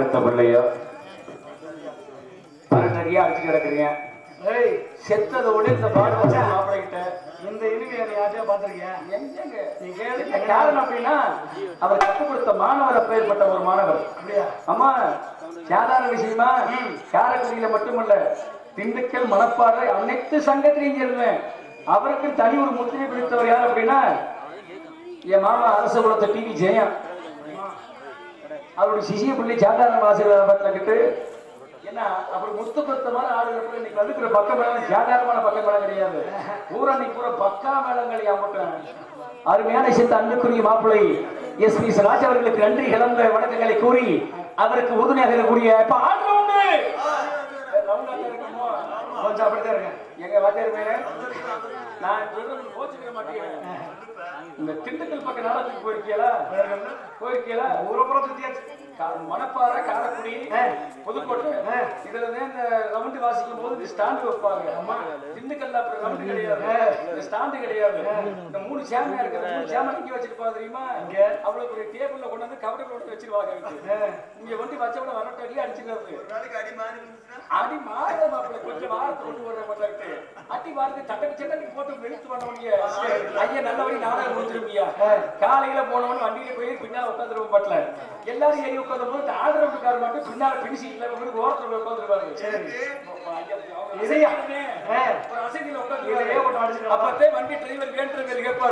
யாரு பெத்த பிள்ளையோ நிறைய அடிச்சு கிடக்குறீங்க. ஏய் செத்ததோட இந்த பாடு வச்சு மாப்பிள்ளைகிட்ட. இந்த இனிமே என்னை யாரையா பார்த்திருக்கியா? எங்கங்க? நீ கேளு. என்ன காரணம் அப்படின்னா அவர் கற்றுக் கொடுத்த மாணவர் அப்பேற்பட்ட ஒரு மாணவர். அப்படியா? அம்மா சாதாரண விஷயமா? காரைக்குடியில மட்டுமல்ல திண்டுக்கல் மணப்பாறை அனைத்து சங்கத்திலையும் இருந்தேன். அவருக்கு தனி ஒரு முத்திரை பிடித்தவர் யார் அப்படின்னா என் மாமா அரச குலத்தை டிவி ஜெயம் அவருடைய சிசிய பிள்ளை சாதாரண பார்த்துக்கிட்டு என்ன அப்படி முத்து பத்தமான மாதிரி இன்னைக்கு வந்துக்கிற பக்க மேளம் சாதாரணமான பக்க மேளம் கிடையாது. பூரா இன்னைக்கு பூரா பக்கா மேளங்களை யாமட்டும் அருமையான சித்த அன்புக்குரிய மாப்பிள்ளை எஸ் பி ராஜ் அவர்களுக்கு நன்றி கலந்த வணக்கங்களை கூறி அவருக்கு உறுதுணையாக இருக்கக்கூடிய இப்ப ஆள் ரவுண்டு கொஞ்சம் அப்படித்தான் இருக்கேன் எங்க வாத்தியார் நான் சொல்றது கோச்சுக்க மாட்டேன் இந்த திண்டுக்கல் பக்கம் நாளத்துக்கு போயிருக்கீங்களா போயிருக்கீங்களா ஊரப்புறம் சுத்தியாச்சு. கா- மணப்பாறை காரைக்குடி. புதுக்கோட்டை. இதுல இந்த ரவுண்டு வாசிக்கும் போது இந்த ஸ்டாண்டு வைப்பாங்க. திண்டுக்கல்ல அப்புறம் ரவுண்டு கிடையாது. இந்த ஸ்டாண்டு கிடையாது. இந்த மூணு சேமையா இருக்கிற மூணு சேமை இங்க வச்சிருப்பாங்க தெரியுமா? இங்க. அவ்வளவு பெரிய டேபிள்ல கொண்டு வந்து கவரை போட்டு வச்சிருவாங்க இங்க. இங்க கொண்டு வச்ச கூட வரட்டு அடி அடிச்சிருக்காரு அடி மாற மாப்பிள்ள. கொஞ்சம் வாரத்தை கொண்டு வர மாட்டாரு அடி வாரத்தை சட்டக்கு சட்டக்கு போட்டு வெளுத்து பண்ண முடிய ஐயா நல்லபடி நாடகம் முடிச்சிருப்பியா காலையில போனவனு வண்டியில போய் பின்னால உட்காந்துருவோம் பட்ல எல்லாரும் ஏறி உட்காந்து போது ஆதரவுக்கார மட்டும் பின்னால பிடிச்சிக்கல உங்களுக்கு ஓரத்துல உட்காந்துருவாரு இதையா? ஒரு அசதியில உட்காந்து அப்பத்தே வண்டி டிரைவர் கேட்டு கேட்பாரு